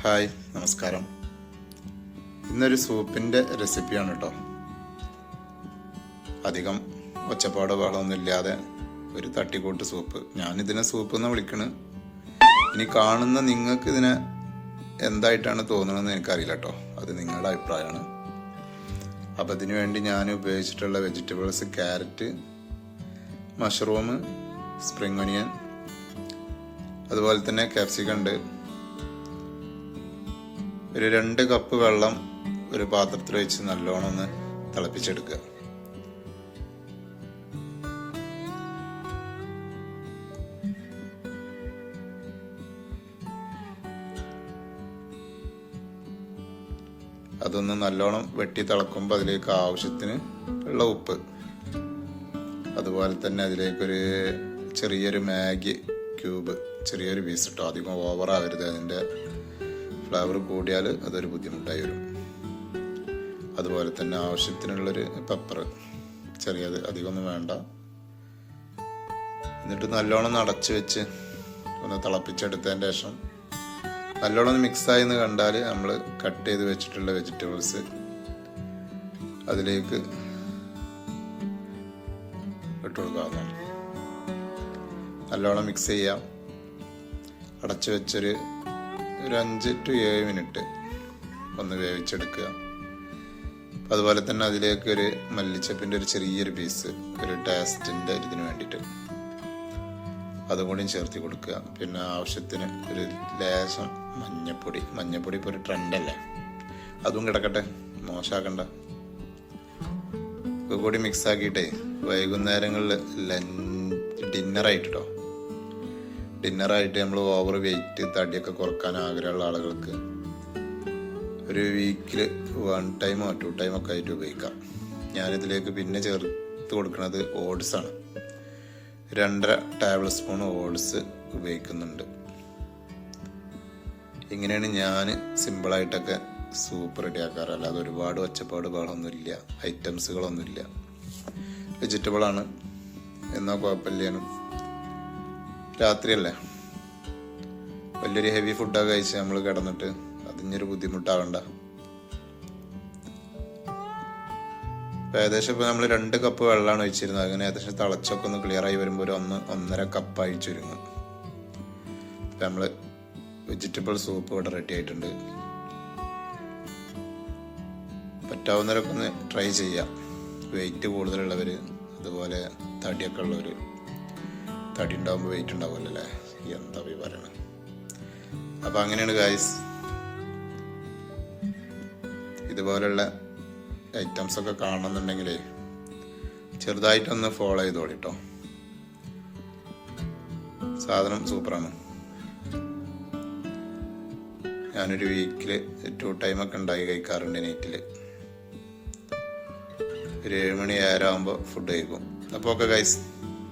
Hi നമസ്കാരം. ഇന്നൊരു സൂപ്പിന്റെ റെസിപ്പിയാണ് കേട്ടോ അധികം ഒച്ചപ്പാടോ വളമൊന്നുമില്ലാതെ ഒരു തട്ടിക്കൂട്ട് സൂപ്പ്. ഞാനിതിനെ സൂപ്പ് എന്ന് വിളിക്കണ്. ഇനി കാണുന്ന നിങ്ങൾക്ക് ഇതിനെ എന്തായിട്ടാണ് തോന്നണമെന്ന് എനിക്കറിയില്ല കേട്ടോ അത് നിങ്ങളുടെ അഭിപ്രായമാണ്. അപ്പം അതിനു വേണ്ടി ഞാൻ ഉപയോഗിച്ചിട്ടുള്ള vegetables carrot mushroom spring onion അതുപോലെ തന്നെ കാപ്സിക്കണ്ട് ഒരു രണ്ട് കപ്പ് വെള്ളം ഒരു പാത്രത്തിൽ വെച്ച് നല്ലോണം ഒന്ന് തിളപ്പിച്ചെടുക്കുക. അതൊന്ന് നല്ലോണം വെട്ടി തിളക്കുമ്പോൾ അതിലേക്ക് ആവശ്യത്തിന് ഉള്ള ഉപ്പ്. അതുപോലെ തന്നെ അതിലേക്കൊരു ചെറിയൊരു മാഗി ക്യൂബ് ചെറിയൊരു പീസ് ഇട്ടോ. അധികം ഓവർ ആവരുത് അതിന്റെ ഫ്ലേവർ കൂടിയാൽ അതൊരു ബുദ്ധിമുട്ടായി വരും. അതുപോലെ തന്നെ ആവശ്യത്തിനുള്ളൊരു പെപ്പർ ചെറിയത് അധികമൊന്നും വേണ്ട. എന്നിട്ട് നല്ലോണം ഒന്ന് അടച്ചു വെച്ച് ഒന്ന് തിളപ്പിച്ചെടുത്തതിന് ശേഷം നല്ലോണം മിക്സ് മിക്സായി എന്ന് കണ്ടാൽ നമ്മൾ കട്ട് ചെയ്ത് വെച്ചിട്ടുള്ള വെജിറ്റബിൾസ് അതിലേക്ക് ഇട്ട് കൊടുക്കാവുന്നതാണ്. നല്ലോണം മിക്സ് ചെയ്യാം. അടച്ചു വെച്ചൊരു ഒരു അഞ്ച് ടു ഏഴ് മിനിറ്റ് ഒന്ന് വേവിച്ചെടുക്കുക. അതുപോലെ തന്നെ അതിലേക്ക് ഒരു മല്ലിച്ചപ്പിന്റെ ഒരു ചെറിയൊരു പീസ് ഒരു ടേസ്റ്റിന്റെ ഇതിന് വേണ്ടിയിട്ട് അതുകൂടിയും കൂടി ചേർത്തി കൊടുക്കുക. പിന്നെ ആവശ്യത്തിന് ഒരു ലേശം മഞ്ഞപ്പൊടി. മഞ്ഞപ്പൊടി ഇപ്പോൾ ഒരു ട്രെൻഡല്ലേ? അതും കിടക്കട്ടെ മോശമാക്കണ്ട. ഒക്കെ കൂടി മിക്സ് ആക്കിയിട്ടേ വൈകുന്നേരങ്ങളിൽ ലഞ്ച് ഡിന്നറായിട്ടോ? ഡിന്നറായിട്ട് നമ്മൾ ഓവർ വെയിറ്റ് തടിയൊക്കെ കുറയ്ക്കാൻ ആഗ്രഹമുള്ള ആളുകൾക്ക് ഒരു വീക്കിൽ വൺ ടൈമോ ടു ടൈമോ ഒക്കെ ആയിട്ട് ഉപയോഗിക്കാം. ഞാനിതിലേക്ക് പിന്നെ ചേർത്ത് കൊടുക്കുന്നത് ഓട്സ് ആണ്. രണ്ടര ടേബിൾ സ്പൂൺ ഓട്സ് ഉപയോഗിക്കുന്നുണ്ട്. ഇങ്ങനെയാണ് ഞാൻ സിമ്പിളായിട്ടൊക്കെ സൂപ്പ് റെഡിയാക്കാറ് അല്ലാതെ ഒരുപാട് ഒച്ചപ്പാട് ബഹളമൊന്നുമില്ല ഐറ്റംസുകളൊന്നുമില്ല വെജിറ്റബിളാണ് എന്നാൽ കുഴപ്പമില്ലേനും രാത്രിയല്ലേ? വലിയൊരു ഹെവി ഫുഡൊക്കെ കഴിച്ച് നമ്മൾ കിടന്നിട്ട് അതിനൊരു ബുദ്ധിമുട്ടാവണ്ട. ഏകദേശം ഇപ്പോൾ നമ്മൾ രണ്ട് കപ്പ് വെള്ളമാണ് ഒഴിച്ചിരുന്നത്. അങ്ങനെ ഏകദേശം തിളച്ചൊക്കെ ഒന്ന് ക്ലിയർ ആയി വരുമ്പോൾ ഒരു ഒന്ന് ഒന്നര കപ്പ് അഴിച്ചൊരുങ്ങും ഇപ്പം നമ്മൾ വെജിറ്റബിൾ സൂപ്പ് ഇവിടെ റെഡി ആയിട്ടുണ്ട്. പറ്റാവുന്നവരൊക്കെ ഒന്ന് ട്രൈ ചെയ്യാം. വെയിറ്റ് കൂടുതലുള്ളവർ അതുപോലെ തടിയൊക്കെ ഉള്ളവർ തടി ഉണ്ടാകുമ്പോൾ വെയിറ്റ് ഉണ്ടാവുമല്ലോ അല്ലേ എന്താ പോയി പറയണം? അപ്പം അങ്ങനെയാണ് ഗായ്സ് ഇതുപോലുള്ള ഐറ്റംസ് ഒക്കെ കാണുന്നുണ്ടെങ്കിലേ ചെറുതായിട്ടൊന്ന് ഫോളോ ചെയ്തോളി കേട്ടോ സാധനം സൂപ്പറാണ്. ഞാനൊരു വീക്കിൽ ടു ടൈമൊക്കെ ഉണ്ടാക്കി കഴിക്കാറുണ്ട് നൈറ്റിൽ ഒരു ഏഴ് മണി ഫുഡ് കഴിക്കും. അപ്പോൾ ഓക്കെ ഗൈസ്